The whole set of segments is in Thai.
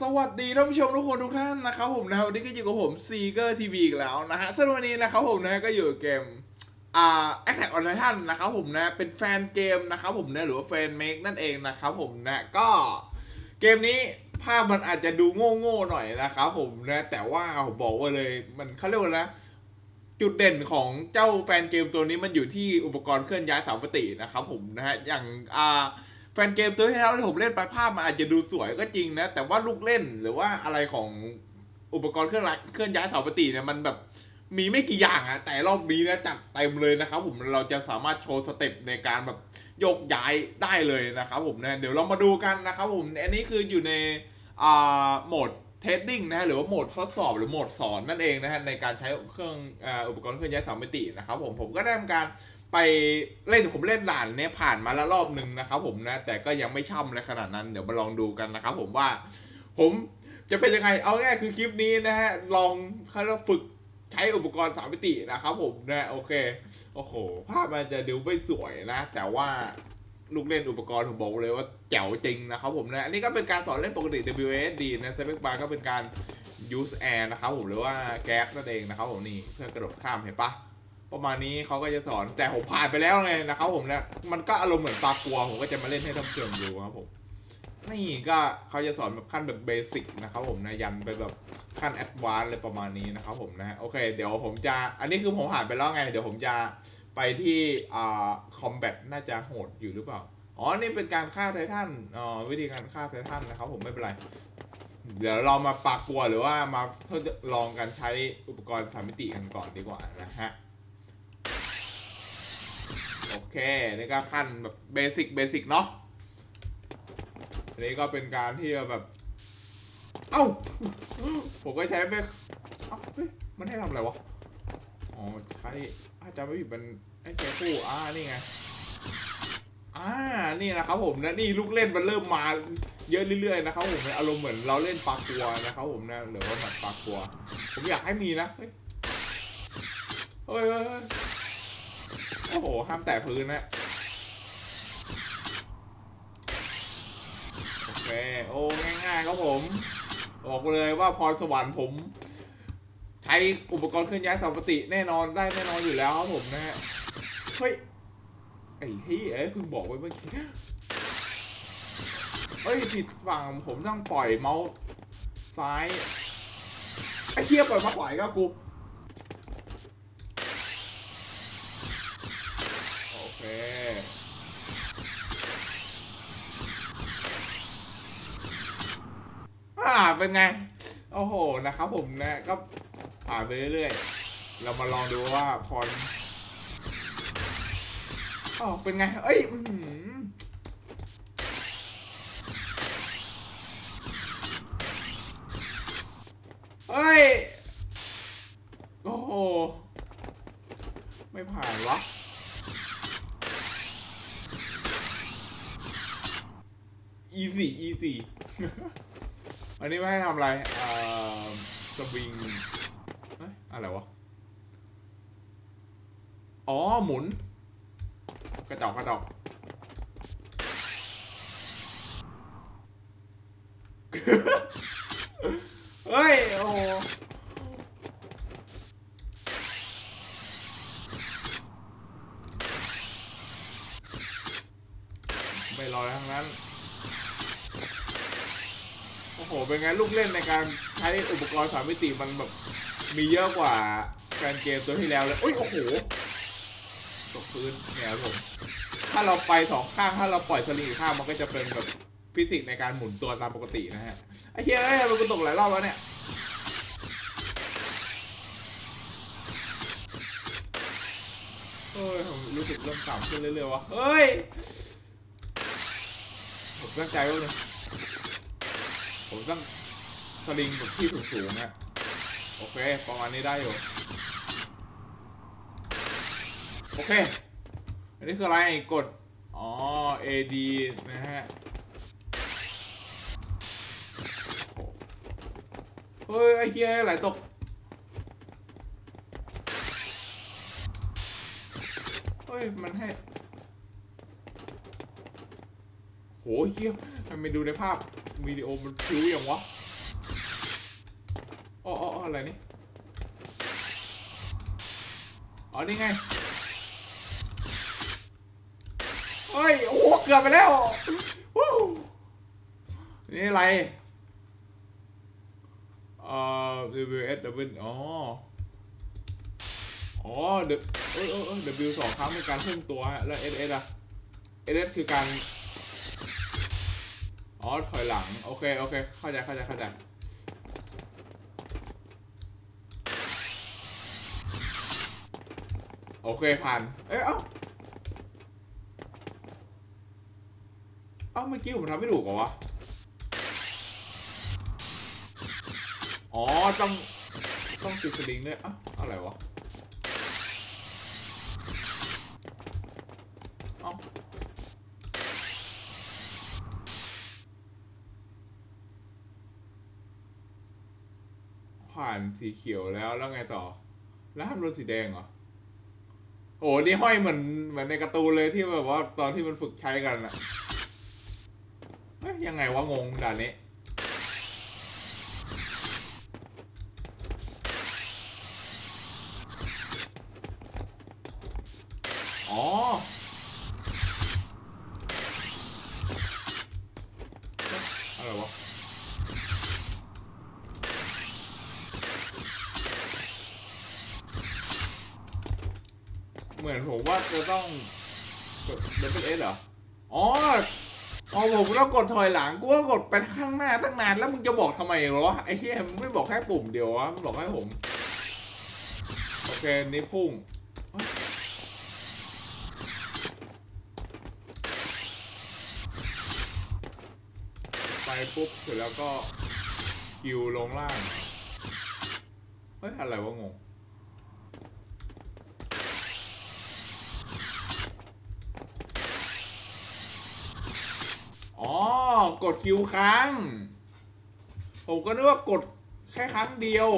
สวัสดีท่านผู้ชมทุกคนทุกท่านนะครับผมนะครับวันนี้ก็อยู่กับผมซีเกอร์ทีวีอีกแล้วนะฮะสำหรับวันนี้นะครับผมนะก็อยู่กับเกมอ่าแอคแท็กออนไลน์ท่านนะครับผมนะเป็นแฟนเกมนะครับผมนะหรือว่าแฟนเมกนั่นเองนะครับผมนะก็เกมนี้ภาพมันอาจจะดูโง่ๆหน่อยนะครับผมนะแต่ว่าผมบอกว่าเลยมันเขาเรียกว่านะจุดเด่นของเจ้าแฟนเกมตัวนี้มันอยู่ที่อุปกรณ์เคลื่อนย้ายสามปฏินะครับผมนะฮะอย่างอ่า แฟนเกมตัวที่แล้วที่ผมเล่นไปภาพมันอาจจะดูสวยก็จริงนะ แต่ว่าลูกเล่นหรือว่าอะไรของอุปกรณ์เคลื่อนย้ายเคลื่อนย้ายเสาปฏิเนี่ยมันแบบมีไม่กี่อย่างอะแต่รอบนี้นะจัดเต็มเลยนะครับผมเราจะสามารถโชว์สเต็ปในการแบบโยกย้ายได้เลยนะครับผมนะเดี๋ยวเรามาดูกันนะครับผมอันนี้คืออยู่ในอ่าโหมดเทสติ้งนะฮะหรือว่าโหมดทดสอบหรือโหมดสอนนั่นเองนะฮะในการใช้เครื่องอ่าอุปกรณ์เครื่องย้ายสามมิตินะครับผมผมก็ได้ทำการ ไปเล่นผมเล่นด่านเนี้ยผ่านมาแล้วรอบหนึ่งนะครับผมนะ แต่ก็ยังไม่ช่ำเลยขนาดนั้นเดี๋ยวมาลองดูกันนะครับผมว่า ผมจะเป็นยังไงเอาง่ายคือคลิปนี้นะฮะลองเขาเราฝึกใช้อุปกรณ์สามมิตินะครับผมนะโอเคโอ้โหภาพมันจะดูไม่สวยนะ แต่ว่าลูกเล่นอุปกรณ์ผมบอกเลยว่าแจ๋วจริงนะครับผมนะอันนี้ก็เป็นการสอนเล่นปกติ WSD นะสเปคบาร์ก็เป็นการ use air นะครับผมหรือว่าแก๊สนั่นเองนะครับผมนี่เพื่อกระโดดข้ามเห็นปะ ประมาณนี้เขาก็จะสอนแต่ผมผ่านไปแล้วไงนะครับผมนะมันก็อารมณ์เหมือนปลากัวผมก็จะมาเล่นให้ท่านผู้ชมดูครับผมนี่ก็เขาจะสอนแบบขั้นแบบเบสิกนะครับผมนะยันไปแบบขั้นแอดวานซ์เลยประมาณนี้นะครับผมนะโอเค เดี๋ยวผมจะอันนี้คือผมผ่านไปแล้วไง เดี๋ยวผมจะไปที่อ่าคอมแบทน่าจะโหดอยู่หรือเปล่าอ๋อนี่เป็นการฆ่าไททันอ๋อวิธีการฆ่าไททันนะครับผมไม่เป็นไรเดี๋ยวเรามาปากกลัวหรือว่ามาทดลองการใช้อุปกรณ์สามมิติกันก่อนดีกว่านะฮะ โอเค นี่ก็ขั้นแบบเบสิกเบสิกเนาะอันนี้ก็เป็นการที่แบบ เอ้า ผมก็ใช้ไปเอ้ามันให้ทำอะไรวะ อ๋อ ใช้อาจจะไม่ผิดมันให้ใช้คู่อ่านี่ไง อ่า นี่นะครับผมนะ นี่ลูกเล่นมันเริ่มมาเยอะเรื่อยๆนะครับผมอารมณ์เหมือนเราเล่นปลากัวนะครับผมนะหรือว่าแบบปลากัว ผมอยากให้มีนะ เฮ้ย เฮ้ย อ้โห ห้ามแตะพื้นนะ โอเค โอ้ ง่ายๆครับผม บอกเลยว่าพรสวรรค์ผม ใช้อุปกรณ์เคลื่อนย้ายสามปฏิแน่นอนได้แน่นอนอยู่แล้วครับผมนะฮะ เฮ้ย ไอ้เฮ้ยเอ้ยเพิ่งบอกไว้เมื่อกี้เฮ้ยผิดฝั่งผมต้องปล่อยเมาส์ซ้าย ไอ้เทียปล่อยมาปล่อยก็กูเค อ่า เป็นไง โอ้โหนะครับผมนะก็ผ่านไปเรื่อยๆ เรามาลองดูว่าพรอ๋อเป็นไง เอ้ยอื้อหือเฮ้ย โอ้โห ไม่ผ่านวะ easy easy อั อันนี้ไม่ให้ทำอะไรอ่าสวิงเอ้ยอะไรวะ อ๋อ หมุน กระจอกกระจอกเฮ้ย โอ้โหไม่รอทั้งนั้น โอ้โห เป็นไงลูกเล่นในการใช้อุปกรณ์สามมิติมันแบบมีเยอะกว่าแฟนเกมตัวที่แล้วเลยอุ้ยโอ้โหตกพื้นเนี่ยครับผมถ้าเราไปสองข้างถ้าเราปล่อยสลิงอีกข้างมันก็จะเป็นแบบฟิสิกส์ในการหมุนตัวตามปกตินะฮะไอ้เหี้ยเอ้ยมันกูตกหลายรอบแล้วเนี่ยเฮ้ยผมรู้สึกเริ่มต่ำขึ้นเรื่อยๆวะเฮ้ยผมตั้งใจไว้เลย ผมต้องสลิงแบบที่สูงๆอะโอเค ประมาณนี้ได้อยู่ โอเค อันนี้คืออะไรกด อ๋อ AD นะฮะ เฮ้ย ไอ้เหี้ยไหลตก เฮ้ย มันให้ โหเหี้ยทำไมดูในภาพ วิดีโอมันพิ้วอย่างวะอ๋อออะไรนี่ อ๋อ นี่ไงเฮ้ย โอ้เกือบไปแล้ววู้นี่อะไร เอ่อ W S W อ๋อ อ๋อ W เออเออเออ W สองครั้งเป็นการเพิ่มตัว แล้ว S S อะ S S คือการ อ๋อถอยหลัง โอเค โอเค เข้าใจ เข้าใจ เข้าใจ โอเค ผ่าน เอ้ย เอ้า เอ้า เมื่อกี้ผมทำไม่ถูกเหรอวะ อ๋อ ต้อง ต้องติดสลิงด้วยอะอะไรวะ เอ้า ผ่าน สีเขียวแล้วแล้วไงต่อ แล้วห้ามโดนสีแดงเหรอโอ้นี่ห้อยเหมือนเหมือนในการ์ตูนเลยที่แบบว่าตอนที่มันฝึกใช้กันอะเฮ้ยยังไงวะงงด่านนี้ อ๋อ อะไรวะ เหมือนผมว่าจะ ต้องกดดับเบิลเอสเหรอ อ๋ออ๋อผมต้องกดถอยหลังกูก็กดไปข้างหน้าตั้งนานแล้วมึงจะบอกทำไมวะไอ้เหี้ยมึงไม่บอกแค่ปุ่มเดียววะมึงบอกให้ผม โอเคนี่พุ่งไปปุ๊บเสร็จแล้วก็คิวลงล่าง เฮ้ย อะไรวะงง อ๋อ กดคิวครั้งผมก็นึกว่ากดแค่ครั้งเดียว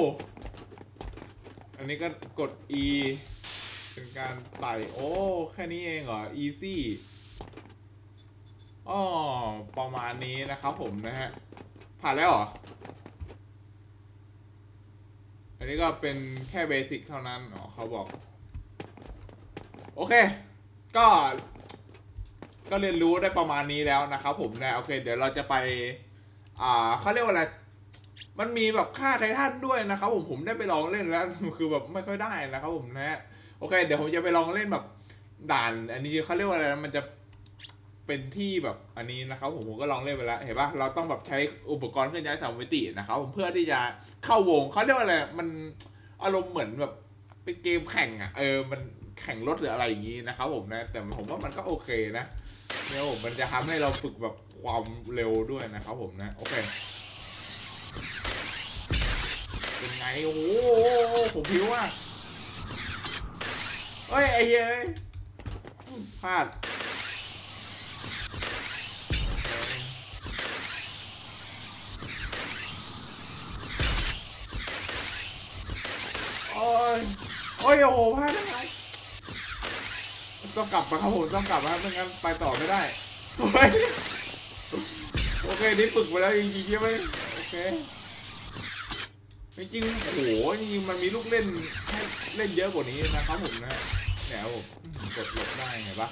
อันนี้ก็กด E เป็นการไต่โอ้ แค่นี้เองเหรอ easy อ๋อประมาณนี้นะครับผมนะฮะ ผ่านแล้วเหรอ อันนี้ก็เป็นแค่เบสิกเท่านั้น อ๋อเขาบอก โอเค ก็ ก็เรียนรู้ได้ประมาณนี้แล้วนะครับผมนะโอเค เดี๋ยวเราจะไป อ่าเขาเรียกว่าอะไร มันมีแบบค่าไททันด้วยนะครับผมผมได้ไปลองเล่นแล้วคือแบบไม่ค่อยได้นะครับผมนะฮะโอเค เดี๋ยวผมจะไปลองเล่นแบบด่าน อันนี้เขาเรียกว่าอะไรมันจะเป็นที่แบบอันนี้นะครับผมผมก็ลองเล่นไปแล้วเห็นปะเราต้องแบบใช้อุปกรณ์เคลื่อนย้ายสามมิตินะครับผมเพื่อที่จะเข้าวงเขาเรียกว่าอะไรมันอารมณ์เหมือนแบบ เป็นเกมแข่งอะเออมันแข่งรถหรืออะไรอย่างนี้นะครับผมนะแต่ผมว่ามันก็โอเคนะเนี่ยผมมันจะทำให้เราฝึกแบบความเร็วด้วยนะครับผมนะโอเคเป็นไงโอ้โหผมพิวอะเฮ้ยไอ้เย้ยพลาดโอ้ย โอ้ยโอ้โหพลาดได้ไงต้องกลับมาครับผมต้องกลับมาครับไม่งั้นไปต่อไม่ได้โอ้ยโอเคนี่ฝึกมาแล้วจริงๆใช่ไหมโอเคจริงๆโอ้โหจริงๆมันมีลูกเล่นให้เล่นเยอะกว่านี้นะครับผมนะเนี่ยครับผมกดหลบได้ไงปะ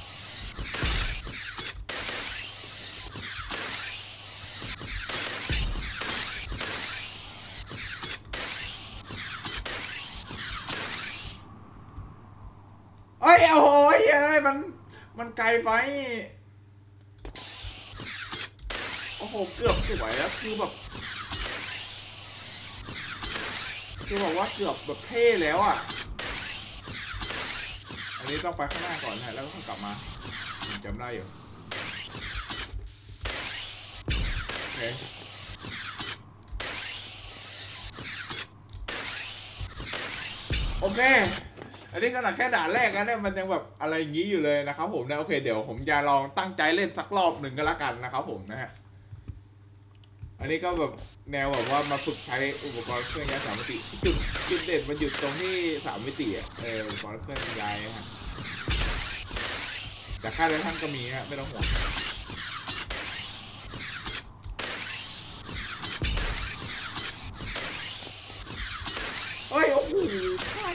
มันมันไกลไป โอ้โห เกือบสวยแล้วคือแบบคือบอกว่าเกือบแบบเท่แล้วอะ อันนี้ต้องไปข้างหน้าก่อนนะแล้วก็กลับมาจำได้อยู่ โอเคโอเค อันนี้ขนาดแค่ด่านแรกนะเนี่ยมันยังแบบอะไรอย่างนี้อยู่เลยนะครับผมนะโอเคเดี๋ยวผมจะลองตั้งใจเล่นสักรอบหนึ่งก็แล้วกันนะครับผมนะฮะอันนี้ก็แบบแนวแบบว่ามาฝึกใช้อุปกรณ์เครื่องย้ายสามมิติจุดจุดเด่นมันอยู่ตรงที่สามมิติอะเอออุปกรณ์เครื่องย้ายฮะแต่ค่าไททันก็มีฮะไม่ต้องห่วง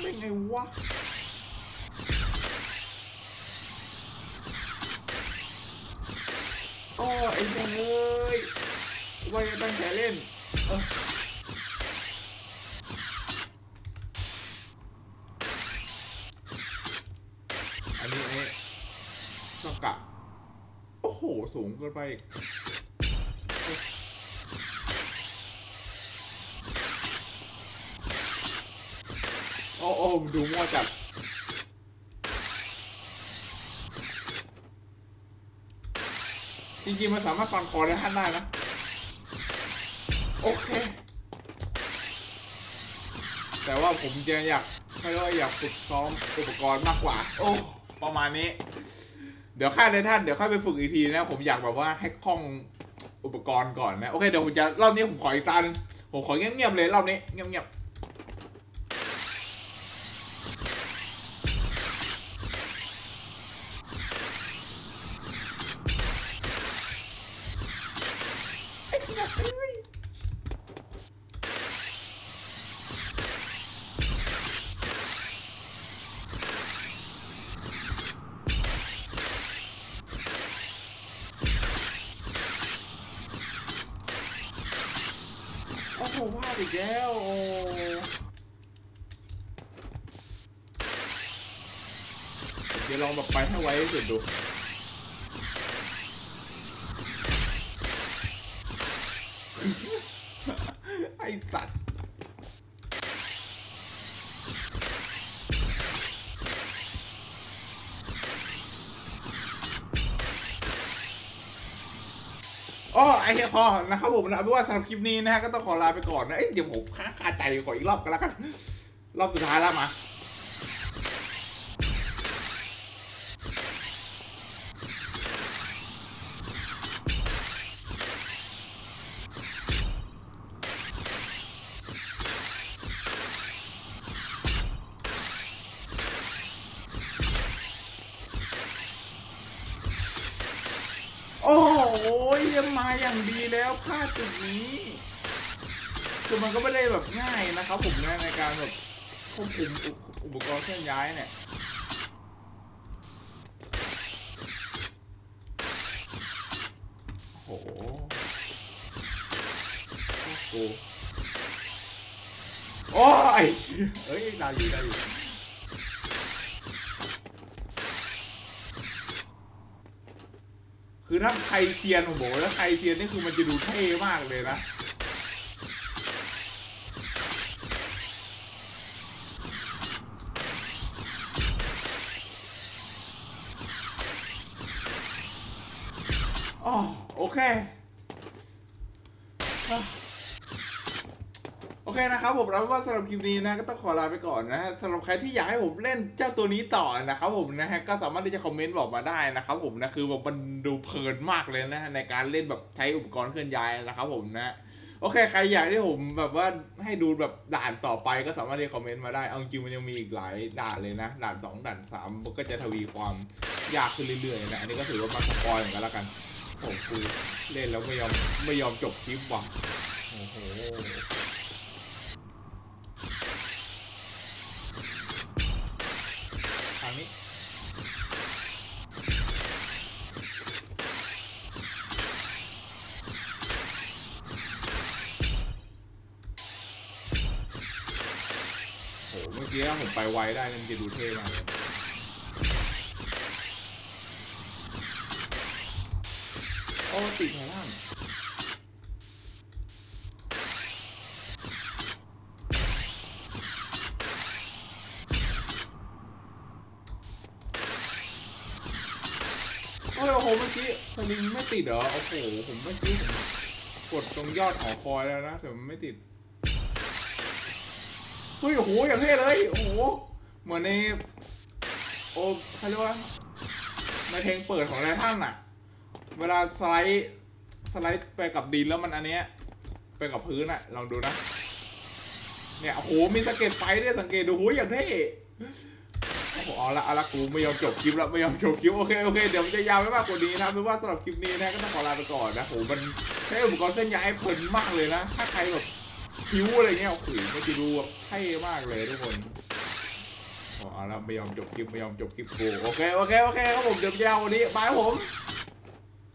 ได้ไงวะ โอ้ไอ้เจ้าเอ้ยว่าจะตั้งใจเล่นอันนี้อันนี้ต้องกะ โอ้โห สูงเกินไปโอ้โอ้ดูมั่วจัด จ ริงๆมันสามารถฟันคอได้ท่านได้นะ โอเค แต่ว่าผมจะอยากไม่รู้ว่าอยากฝึกซ้อมอุปกรณ์มากกว่า โอ้ประมาณนี้ เดี๋ยวค่าในท่านเดี๋ยวค่อยไปฝึกอีกทีนะ ผมอยากแบบว่าให้คล่องอุปกรณ์ก่อนนะ โอเคเดี๋ยวผมจะรอบนี้ผมขออีกตาหนึ่งผมขอเงียบๆเลยรอบนี้เงียบๆ อีกแล้วโอ้เดี๋ยวลองแบบไปให้ไวที่สุดดู อ๋อไอ้ยพอนะครับผมนะไม่ว่าสำหรับคลิปนี้นะฮะก็ต้องขอลาไปก่อนนะเอ้ยเดี๋ยวผมค้างคาใจขออีกรอบกันแล้วกันรอบสุดท้ายแล้วมา อ้โหยังมาอย่างดีแล้วพลาดจุดนี้ คือมันก็ไม่ได้แบบง่ายนะครับผมนะในการแบบควบคุมอุปกรณ์เคลื่อนย้ายเนี่ยโอ้โหโอ้โหโอ้ยเอ้ยได้อยู่ได้อยู่ คือถ้าใครเทียนโอ้โหแล้วใครเทียนนี่คือมันจะดูเท่มากเลยนะ อเคนะครับว่าสำหรับคลิปนี้นะก็ต้องขอลาไปก่อนนะฮะสำหรับใครที่อยากให้ผมเล่นเจ้าตัวนี้ต่อนะครับผมนะฮะก็สามารถที่จะคอมเมนต์บอกมาได้นะครับผมนะคือแบบมันดูเพลินมากเลยนะในการเล่นแบบใช้อุปกรณ์เคลื่อนย้ายนะครับผมนะโอเคใครอยากให้ผมแบบว่าให้ดูแบบด่านต่อไปก็สามารถที่จะคอมเมนต์มาได้เอาจริงมันยังมีอีกหลายด่านเลยนะด่านสองด่านสามมันก็จะทวีความยากขึ้นเรื่อยๆนะอันนี้ก็ถือว่ามาสปอยเหมือนกันล้วกันโอ้โหกูเล่นแล้วไม่ยอมไม่ยอมจบคลิปว่ะโอ้โห ไปไวได้มันจะดูเท่มากเลยโอ้ติดหัวล่างโอ้ยโอ้โหเมื่อกี้สลิงไม่ติดเหรอ โอ้โห ผมเมื่อกี้ผมกดตรงยอดหอคอยแล้วนะแต่มันไม่ติด เฮ้ยโอ้โหอย่างเท่เลยโอ้โหเหมือนในโอ้เขาเรียกว่าในเพลงเปิดของไททันอะเวลาสไลด์สไลด์ไปกับดินแล้วมันอันเนี้ยไปกับพื้นอะลองดูนะเนี่ยโอ้โหมีสเก็ตไฟด้วยสังเกตดูโหอย่างเท่โอ้โหเอาละเอาละกูไม่ยอมจบคลิปแล้วไม่ยอมจบคลิปโอเคโอเคเดี๋ยวมันจะยาวไม่มากกว่านี้นะไม่ว่าสำหรับคลิปนี้นะก็ต้องขอลาไปก่อนนะโหมันใช้อุปกรณ์เส้นย้ายเพลินมากเลยนะถ้าใครแบบ คิ้วอะไรเงี้ยโอ้โหมันจะดูแบบเท่มากเลยทุกคนเอาแล้วไม่ยอมจบคลิปไม่ยอมจบคลิปกูโอเคโอเคโอเคครับผมจบยาววันนี้บายผม